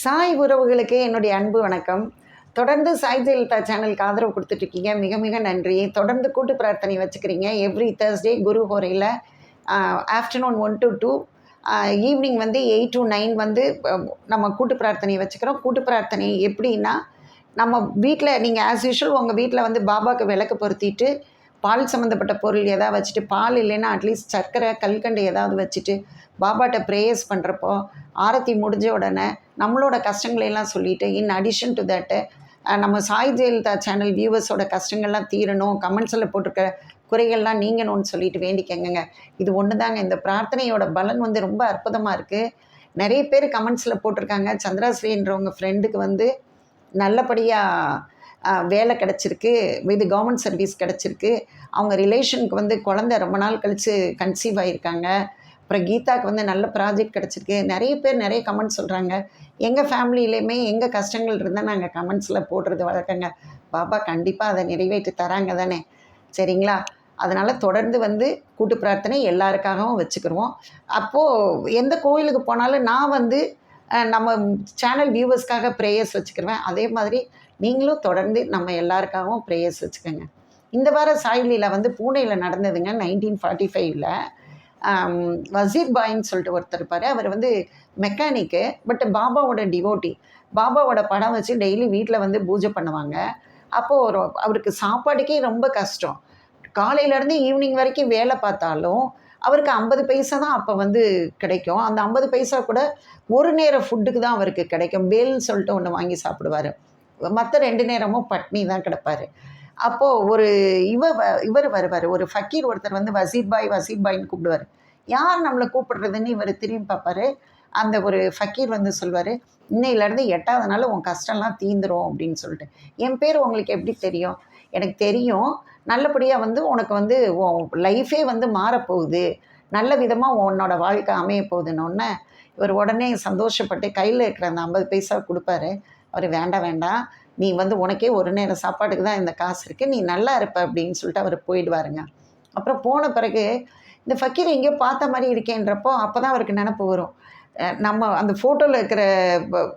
சாய் உறவுகளுக்கு என்னுடைய அன்பு வணக்கம். தொடர்ந்து சாய் ஜெயலலிதா சேனலுக்கு ஆதரவு கொடுத்துட்ருக்கீங்க. மிக மிக நன்றி. தொடர்ந்து கூட்டு பிரார்த்தனை வச்சுக்கிறீங்க. எவ்ரி தேர்ஸ்டே குரு ஹோரையில் afternoon one to two evening வந்து எயிட் டு நைன் வந்து நம்ம கூட்டு பிரார்த்தனை வச்சுக்கிறோம். கூட்டு பிரார்த்தனை எப்படின்னா நம்ம வீட்டில் நீங்கள் ஆஸ் யூஷுவல் உங்கள் வீட்டில் வந்து பாபாவுக்கு விளக்கு பொருத்திட்டு பால் சம்மந்தப்பட்ட பொருள் எதாவது வச்சுட்டு பால் இல்லைன்னா அட்லீஸ்ட் சர்க்கரை கல்கண்டு ஏதாவது வச்சுட்டு பாபாட்ட ப்ரேயர்ஸ் பண்ணுறப்போ ஆரத்தி முடிஞ்ச உடனே நம்மளோட கஷ்டங்களையெல்லாம் சொல்லிவிட்டு சொல்லிட்டு இன் அடிஷன் டு தட்டு நம்ம சாய் ஜெயலலிதா சேனல் வியூவர்ஸோட கஷ்டங்கள்லாம் தீரணும் கமெண்ட்ஸில் போட்டிருக்க குறைகள்லாம் நீங்கணும்னு சொல்லிட்டு வேண்டிக்கங்க இது ஒன்று தாங்க இந்த பிரார்த்தனையோட பலன் வந்து ரொம்ப அற்புதமாக இருக்குது நிறைய பேர் கமெண்ட்ஸில் போட்டிருக்காங்க. சந்திராஸ்ரீன்றவங்க ஃப்ரெண்டுக்கு வந்து நல்லபடியாக வேலை கிடச்சிருக்கு இது கவர்மெண்ட் சர்வீஸ் கிடச்சிருக்கு. அவங்க ரிலேஷனுக்கு வந்து குழந்த ரொம்ப நாள் கழித்து கன்சீவ் ஆகியிருக்காங்க அப்புறம் கீதாக்கு வந்து நல்ல ப்ராஜெக்ட் கிடச்சிருக்கு. நிறைய பேர் நிறைய கமெண்ட் சொல்கிறாங்க எங்கள் ஃபேமிலியிலையுமே எங்கள் கஷ்டங்கள் இருந்தால் நாங்கள் கமெண்ட்ஸில் போடுறது வழக்கங்க. பாபா கண்டிப்பாக அதை நிறைவேற்றி தராங்க தானே. சரிங்களா? அதனால் தொடர்ந்து வந்து கூட்டு பிரார்த்தனை எல்லாருக்காகவும் வச்சுக்கிறோம் அப்போது எந்த கோயிலுக்கு போனாலும் நான் வந்து நம்ம சேனல் வியூவர்ஸ்க்காக ப்ரேயர்ஸ் வச்சுக்கிருவேன். அதே மாதிரி நீங்களும் தொடர்ந்து நம்ம எல்லாருக்காகவும் ப்ரேயர்ஸ் வச்சுக்கோங்க. இந்த வார சாய்லியில் வந்து பூனேயில் நடந்ததுங்க நைன்டீன் ஃபார்ட்டி ஃபைவ்ல வசீர் பாயின்னு சொல்லிட்டு ஒருத்தர் இருப்பார். அவர் வந்து மெக்கானிக்கு பட் பாபாவோட டிவோட்டி பாபாவோட படம் வச்சு டெய்லி வீட்டில் வந்து பூஜை பண்ணுவாங்க. அப்போது ஒரு அவருக்கு சாப்பாடுக்கே ரொம்ப கஷ்டம். காலையிலேருந்து ஈவினிங் வரைக்கும் வேலை பார்த்தாலும் அவருக்கு ஐம்பது பைசா தான் அப்போ வந்து கிடைக்கும். அந்த ஐம்பது பைசா கூட ஒரு நேர ஃபுட்டுக்கு தான் அவருக்கு கிடைக்கும். பேல்னு சொல்லிட்டு ஒன்று வாங்கி சாப்பிடுவார். மற்ற ரெண்டு நேரமும் பட்னி தான் கிடப்பார். அப்போது ஒரு இவ வ- இவர் வருவார். ஒரு ஃபக்கீர் ஒருத்தர் வந்து வசீர் பாய் வசீர் பாய்ன்னு கூப்பிடுவார். யார் நம்மளை கூப்பிடுறதுன்னு இவர் திரும்பி பார்ப்பாரு. அந்த ஒரு ஃபக்கீர் வந்து சொல்வார் இன்னையிலேருந்து எட்டாவது நாள் உன் கஷ்டம்லாம் தீந்துரும் அப்படின்னு சொல்லிட்டு. என் பேர் உங்களுக்கு எப்படி தெரியும்? எனக்கு தெரியும். நல்லபடியாக வந்து உனக்கு வந்து உன் லைஃபே வந்து மாறப்போகுது. நல்ல விதமாக உன்னோட வாழ்க்கை அமைய போகுதுன்னு இவர் உடனே சந்தோஷப்பட்டு கையில் இருக்கிற அந்த ஐம்பது பைசா கொடுப்பாரு. அவர் வேண்டாம் வேண்டாம் நீ வந்து உனக்கே ஒரு நேரம் சாப்பாட்டுக்கு தான் இந்த காசு இருக்குது நீ நல்லா இருப்ப அப்படின்னு சொல்லிட்டு அவர் போயிடுவாருங்க. அப்புறம் போன பிறகு இந்த ஃபக்கீர் எங்கேயோ பார்த்த மாதிரி இருக்கேன்றப்போ அப்போ தான் அவருக்கு நினப்பு வரும். நம்ம அந்த ஃபோட்டோவில் இருக்கிற ப-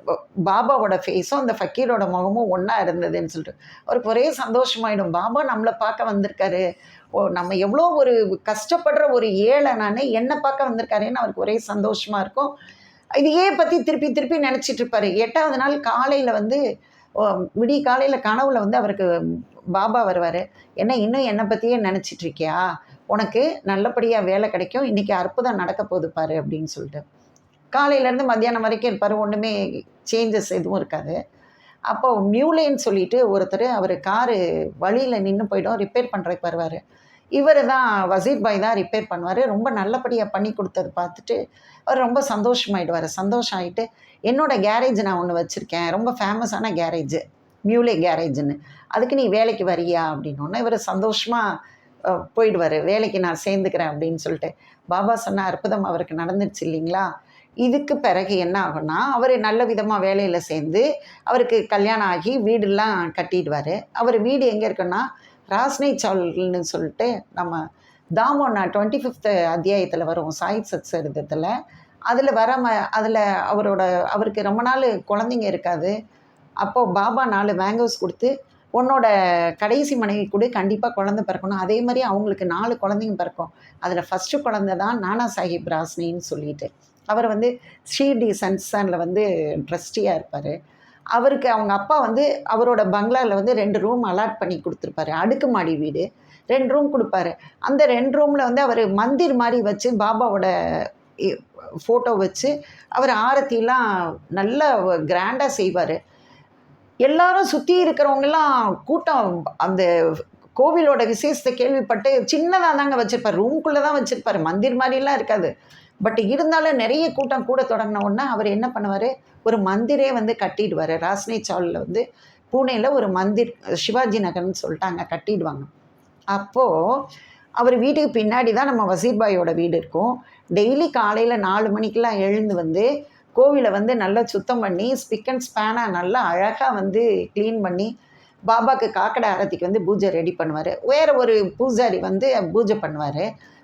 பாபாவோட ஃபேஸும் அந்த ஃபக்கீரோட முகமும் ஒன்றா இருந்ததுன்னு சொல்லிட்டு. அவருக்கு ஒரே சந்தோஷமாயிடும். பாபா நம்மளை பார்க்க வந்திருக்காரு. ஓ நம்ம எவ்வளோ ஒரு கஷ்டப்படுற ஒரு ஏழை நான் என்னை பார்க்க வந்திருக்காருன்னு அவருக்கு ஒரே சந்தோஷமாக இருக்கும். இதையே பற்றி திருப்பி திருப்பி நினச்சிட்டு இருப்பார். எட்டாவது நாள் காலையில் வந்து விடிய காலையில் கனவுல வந்து அவருக்கு பாபா வருவார். என்ன இன்னும் என்னை பற்றியே நினச்சிட்டு இருக்கியா? உனக்கு நல்லபடியாக வேலை கிடைக்கும். இன்றைக்கி அற்புதம் நடக்க போகுது பாரு அப்படின்னு சொல்லிட்டு. காலையிலேருந்து மத்தியானம் வரைக்கும் இருப்பார். ஒன்றுமே சேஞ்சஸ் எதுவும் இருக்காது. அப்போ நியூலேன்னு சொல்லிட்டு ஒருத்தர் அவர் காரு வழியில் நின்று போயிடும். ரிப்பேர் பண்ணுறதுக்கு வருவார். இவர் தான் வசீர் பாய் தான் ரிப்பேர் பண்ணுவார். ரொம்ப நல்லபடியாக பண்ணி கொடுத்தது பார்த்துட்டு அவர் ரொம்ப சந்தோஷமாயிடுவார். சந்தோஷம் ஆகிட்டு என்னோடய கேரேஜ் நான் ஒன்று வச்சுருக்கேன். ரொம்ப ஃபேமஸான கேரேஜ் மியூலே கேரேஜ்னு அதுக்கு நீ வேலைக்கு வரியா? அப்படின்னோடனே இவர் சந்தோஷமாக போயிடுவார். வேலைக்கு நான் சேர்ந்துக்கிறேன் அப்படின்னு சொல்லிட்டு. பாபா சொன்ன அற்புதம் அவருக்கு நடந்துருச்சு இல்லைங்களா? இதுக்கு பிறகு என்ன ஆகும்னா அவர் நல்ல விதமாக வேலையில் சேர்ந்து அவருக்கு கல்யாணம் ஆகி வீடெல்லாம் கட்டிடுவார். அவர் வீடு எங்கே இருக்குன்னா ராஸ்னி சவுல்னு சொல்லிட்டு நம்ம தாமோனா டுவெண்ட்டி ஃபிஃப்த்து அத்தியாயத்தில் வரும் சாயித் சத் சரிதத்தில் அதில் வர ம அதில் அவரோட அவருக்கு ரொம்ப நாள் குழந்தைங்க இருக்காது. அப்போது பாபா நாலு மேங்கோஸ் கொடுத்து உன்னோட கடைசி மனைவி கூட கண்டிப்பாக குழந்தை பிறக்கணும். அதே மாதிரி அவங்களுக்கு நாலு குழந்தைங்க பிறக்கும். அதில் ஃபஸ்ட்டு குழந்தை தான் நானா சாஹிப் ராஸ்னின்னு சொல்லிட்டு. அவர் வந்து ஸ்ரீடி சன்ஸ்தானில் வந்து ட்ரஸ்டியாக இருப்பார். அவருக்கு அவங்க அப்பா வந்து அவரோட பங்களாவில் வந்து ரெண்டு ரூம் அலாட் பண்ணி கொடுத்துருப்பாரு. அடுக்குமாடி வீடு. ரெண்டு ரூம் கொடுப்பாரு. அந்த ரெண்டு ரூமில் வந்து அவர் மந்திர் மாதிரி வச்சு பாபாவோட ஃபோட்டோ வச்சு அவர் ஆரத்திலாம் நல்லா கிராண்டாக செய்வார். எல்லாரும் சுற்றி இருக்கிறவங்கெல்லாம் கூட்டம் அந்த கோவிலோட விசேஷத்தை கேள்விப்பட்டு சின்னதாக தாங்க வச்சுருப்பார். ரூம்குள்ளே தான் வச்சுருப்பார். மந்திர் மாதிரிலாம் இருக்காது. பட் இருந்தாலும் நிறைய கூட்டம் கூட தொடங்கின உடனே அவர் என்ன பண்ணுவார்? ஒரு மந்திரே வந்து கட்டிடுவார். ராஸ்னி சாலில் வந்து பூனேயில் ஒரு மந்திர் சிவாஜி நகர்னு சொல்லிட்டாங்க கட்டிடுவாங்க. அப்போது அவர் வீட்டுக்கு பின்னாடி தான் நம்ம வசீர்பாயோட வீடு இருக்கும். டெய்லி காலையில் நாலு மணிக்கெலாம் எழுந்து வந்து கோவிலை வந்து நல்லா சுத்தம் பண்ணி ஸ்பிக் அண்ட் ஸ்பேனாக நல்லா அழகாக வந்து க்ளீன் பண்ணி பாபாவுக்கு காக்கடை ஆரத்திக்கு வந்து பூஜை ரெடி பண்ணுவார். வேறு ஒரு பூஜாரி வந்து பூஜை பண்ணுவார்.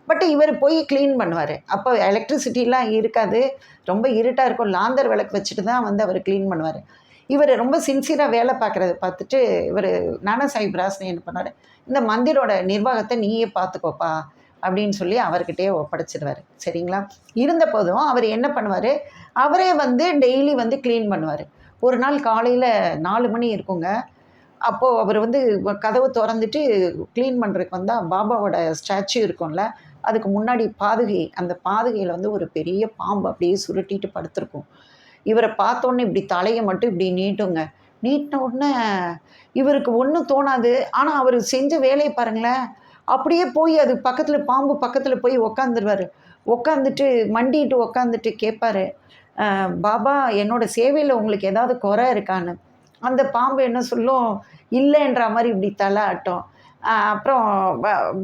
பட் இவர் போய் க்ளீன் பண்ணுவார். அப்போ எலக்ட்ரிசிட்டிலாம் இருக்காது. ரொம்ப இருட்டாக இருக்கும். லாந்தர் விளக்கு வச்சுட்டு தான் வந்து அவர் க்ளீன் பண்ணுவார். இவர் ரொம்ப சின்சியராக வேலை பார்க்குறத பார்த்துட்டு இவர் நானா சாஹிப் ராஸ்னி என்ன பண்ணார்? இந்த மந்திரோட நிர்வாகத்தை நீயே பார்த்துக்கோப்பா அப்படின்னு சொல்லி அவர்கிட்டயே ஒப்படைச்சிடுவார். சரிங்களா? இருந்த போதும் அவர் என்ன பண்ணுவார்? அவரே வந்து டெய்லி வந்து க்ளீன் பண்ணுவார். ஒரு நாள் காலையில் நாலு மணி இருக்குங்க. அப்போது அவர் வந்து கதவை திறந்துட்டு க்ளீன் பண்ணுறதுக்கு வந்தால் பாபாவோட ஸ்டாச்சு இருக்கும்ல அதுக்கு முன்னாடி பாதுகை அந்த பாதுகையில் வந்து ஒரு பெரிய பாம்பு அப்படியே சுருட்டிட்டு படுத்திருக்கும். இவரை பார்த்தோன்னே இப்படி தலையை மட்டும் இப்படி நீட்டுங்க. நீட்டின உடனே இவருக்கு ஒன்றும் தோணாது. ஆனால் அவர் செஞ்ச வேலையை பாருங்களேன். அப்படியே போய் அது பக்கத்தில் பாம்பு பக்கத்தில் போய் உக்காந்துருவார். உக்காந்துட்டு மண்டிட்டு உக்காந்துட்டு கேட்பாரு பாபா என்னோட சேவையில் உங்களுக்கு ஏதாவது குறை இருக்கான்னு? அந்த பாம்பு என்ன சொல்லும் இல்லைன்ற மாதிரி இப்படி தலை ஆட்டோம். அப்புறம்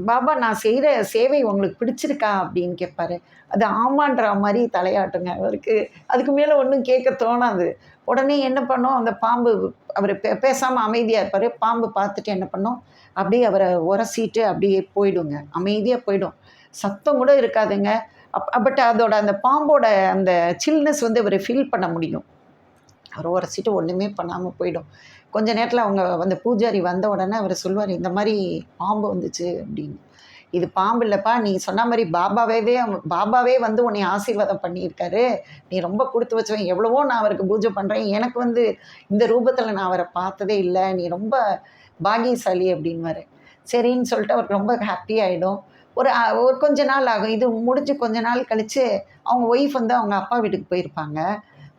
பாபா நான் செய்கிற சேவை உங்களுக்கு பிடிச்சிருக்கா அப்படின்னு கேட்பாரு அது ஆமான்ற மாதிரி தலையாட்டுங்க. அவருக்கு அதுக்கு மேலே ஒன்றும் கேட்க தோணாது. உடனே என்ன பண்ணோம்? அந்த பாம்பு அவர் பே பேசாமல் அமைதியாக இருப்பார். பாம்பு பார்த்துட்டு என்ன பண்ணோம்? அப்படியே அவரை உரசிட்டு அப்படியே போயிடுங்க. அமைதியாக போயிடும். சத்தம் கூட இருக்காதுங்க. அப் பட் அதோட அந்த பாம்போட அந்த சில்னஸ் வந்து அவர் ஃபீல் பண்ண முடியும். அவர் உரசிட்டு ஒன்றுமே பண்ணாமல் போயிடும். கொஞ்ச நேரத்தில் அவங்க அந்த பூஜாரி வந்த உடனே அவர் சொல்லுவார் இந்த மாதிரி பாம்பு வந்துச்சு அப்படின்னு. இது பாம்பு இல்லைப்பா நீ சொன்ன மாதிரி பாபாவே பாபாவே வந்து உன்னை ஆசீர்வாதம் பண்ணியிருக்காரு. நீ ரொம்ப கொடுத்து வச்சவன். எவ்வளவோ நான் அவருக்கு பூஜை பண்ணுறேன் எனக்கு வந்து இந்த ரூபத்தில் நான் அவரை பார்த்ததே இல்லை. நீ ரொம்ப பாகியசாலி அப்படின்வாரு சரின்னு சொல்லிட்டு அவருக்கு ரொம்ப ஹாப்பி ஆகிடும் ஒரு ஒரு கொஞ்ச நாள் ஆகும். இது முடிஞ்சு கொஞ்ச நாள் கழித்து அவங்க ஒய்ஃப் வந்து அவங்க அப்பா வீட்டுக்கு போயிருப்பாங்க.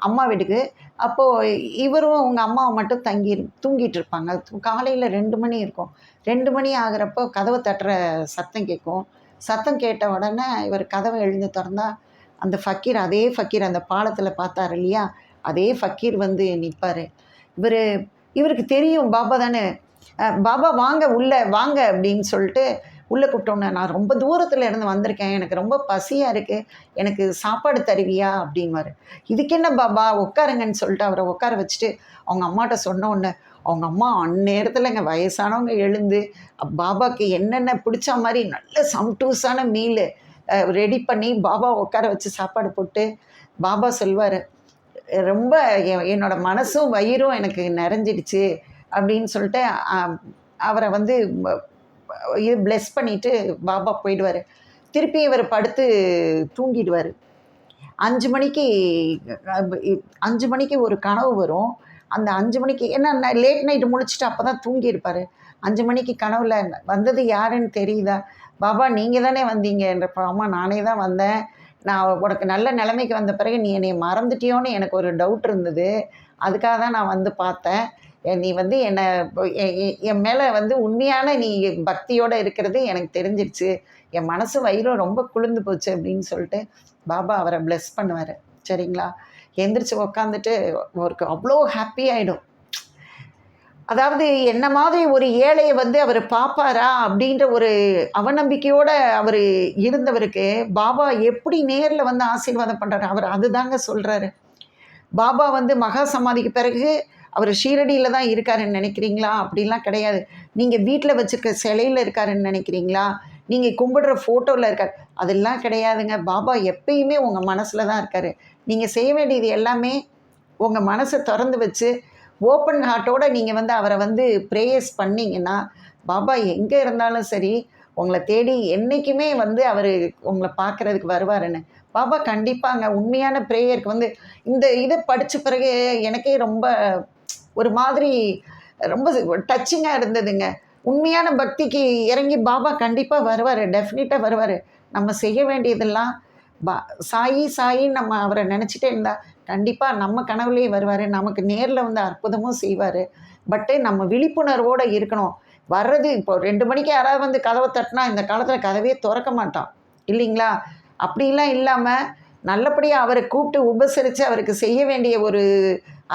அம்மா வீட்டுக்கு. அப்போது இவரும் அவங்க அம்மாவை மட்டும் தங்கி தூங்கிட்டு இருப்பாங்க காலையில் ரெண்டு மணி இருக்கும். ரெண்டு மணி ஆகிறப்போ கதவை தட்டுற சத்தம் கேட்கும். சத்தம் கேட்ட உடனே இவர் கதவை எழுந்து திறந்தா அந்த ஃபக்கீர் அதே ஃபக்கீர் அந்த பாலத்தில் பார்த்தாரு இல்லையா? அதே ஃபக்கீர் வந்து நிற்பார் இவர் இவருக்கு தெரியும் பாபா தானே. பாபா வாங்க உள்ளே வாங்க அப்படின்னு சொல்லிட்டு உள்ளே கூப்பிட்டோன்னே நான் ரொம்ப தூரத்தில் இருந்து வந்திருக்கேன். எனக்கு ரொம்ப பசியாக இருக்குது எனக்கு சாப்பாடு தருவியா? அப்படின்வாரு இதுக்கு என்ன பாபா? உட்காருங்கன்னு சொல்லிட்டு அவரை உட்கார வச்சுட்டு அவங்க அம்மாட்ட சொன்ன அவங்க அம்மா அந்நேரத்தில் இங்கே வயசானவங்க எழுந்து பாபாவுக்கு என்னென்ன பிடிச்ச மாதிரி நல்ல சம்டூஸான மீல் ரெடி பண்ணி பாபா உட்கார வச்சு சாப்பாடு போட்டு பாபா சொல்வார் ரொம்ப எ- என்னோட மனசும் வயிறும் எனக்கு நிறைஞ்சிடுச்சு. அப்படின்னு சொல்லிட்டு அவரை வந்து இது பிளெஸ் பண்ணிட்டு பாபா போயிடுவார். திருப்பி இவர் படுத்து தூங்கிடுவார். அஞ்சு மணிக்கு இ- அஞ்சு மணிக்கு ஒரு கனவு வரும். அந்த அஞ்சு மணிக்கு என்ன லேட் நைட்டு முழிச்சிட்டு அப்போ தான் தூங்கியிருப்பார். அஞ்சு மணிக்கு கனவுல வந்தது யாருன்னு தெரியுதா? பாபா நீங்கள் தானே வந்தீங்கன்ற அம்மா நானே தான் வந்தேன். நான் உனக்கு நல்ல நிலைமைக்கு வந்த பிறகு நீ என்னை மறந்துட்டியோன்னு எனக்கு ஒரு டவுட் இருந்தது. அதுக்காக தான் நான் வந்து பார்த்தேன். நீ வந்து என்னை என் மேலே வந்து உண்மையான நீ பக்தியோடு இருக்கிறது எனக்கு தெரிஞ்சிருச்சு. என் மனசு வயிறும் ரொம்ப குளிர்ந்து போச்சு அப்படின்னு சொல்லிட்டு பாபா அவரை ப்ளெஸ் பண்ணுவார். சரிங்களா? எந்திரிச்சு உக்காந்துட்டு அவருக்கு அவ்வளோ ஹாப்பி ஆகிடும் அதாவது என்ன மாதிரி ஒரு ஏழையை வந்து அவர் பார்ப்பாரா அப்படின்ற ஒரு அவநம்பிக்கையோடு அவர் இருந்தவருக்கு பாபா எப்படி நேரில் வந்து ஆசீர்வாதம் பண்ணுறாரு அவர் அதுதாங்க சொல்கிறாரு பாபா வந்து மகா சமாதிக்கு பிறகு அவர் ஷீரடியில் தான் இருக்காருன்னு நினைக்கிறீங்களா? அப்படிலாம் கிடையாது. நீங்கள் வீட்டில் வச்சுருக்க சிலையில் இருக்காருன்னு நினைக்கிறீங்களா? நீங்கள் கும்பிடுற ஃபோட்டோவில் இருக்கார். அதெல்லாம் கிடையாதுங்க. பாபா எப்பயுமே உங்கள் மனசில் தான் இருக்கார். நீங்கள் செய்ய வேண்டியது எல்லாமே உங்கள் மனசை திறந்து வச்சு ஓப்பன் ஹார்ட்டோட நீங்கள் வந்து அவரை வந்து ப்ரேயர்ஸ் பண்ணிங்கன்னா பாபா எங்கே இருந்தாலும் சரி உங்களை தேடி என்றைக்குமே வந்து அவர் உங்களை பார்க்குறதுக்கு வருவாருன்னு. பாபா கண்டிப்பாங்க. உண்மையான ப்ரேயருக்கு வந்து இந்த இதை படித்த பிறகு எனக்கே ரொம்ப ஒரு மாதிரி ரொம்ப டச்சிங்காக இருந்ததுங்க. உண்மையான பக்திக்கு இறங்கி பாபா கண்டிப்பாக வருவார் டெஃபினட்டாக வருவார். நம்ம செய்ய வேண்டியதெல்லாம் பா சாயி சாயின்னு நம்ம அவரை நினச்சிட்டே இருந்தால் கண்டிப்பாக நம்ம கனவுலேயே வருவார். நமக்கு நேரில் வந்து அற்புதமும் செய்வார். பட்டு நம்ம விழிப்புணர்வோடு இருக்கணும். வர்றது இப்போ ரெண்டு மணிக்கு யாராவது வந்து கதவை தட்டினா இந்த காலத்தில் கதவே திறக்க மாட்டான். இல்லைங்களா? அப்படிலாம் இல்லாமல் நல்லபடியாக அவரை கூப்பிட்டு உபசரித்து அவருக்கு செய்ய வேண்டிய ஒரு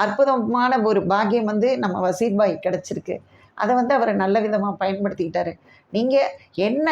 அற்புதமான ஒரு பாக்கியம் வந்து நம்ம வசீர்பாய் கிடச்சிருக்கு. அதை வந்து அவர் நல்ல விதமாக பயன்படுத்திக்கிட்டாரு. நீங்கள் என்ன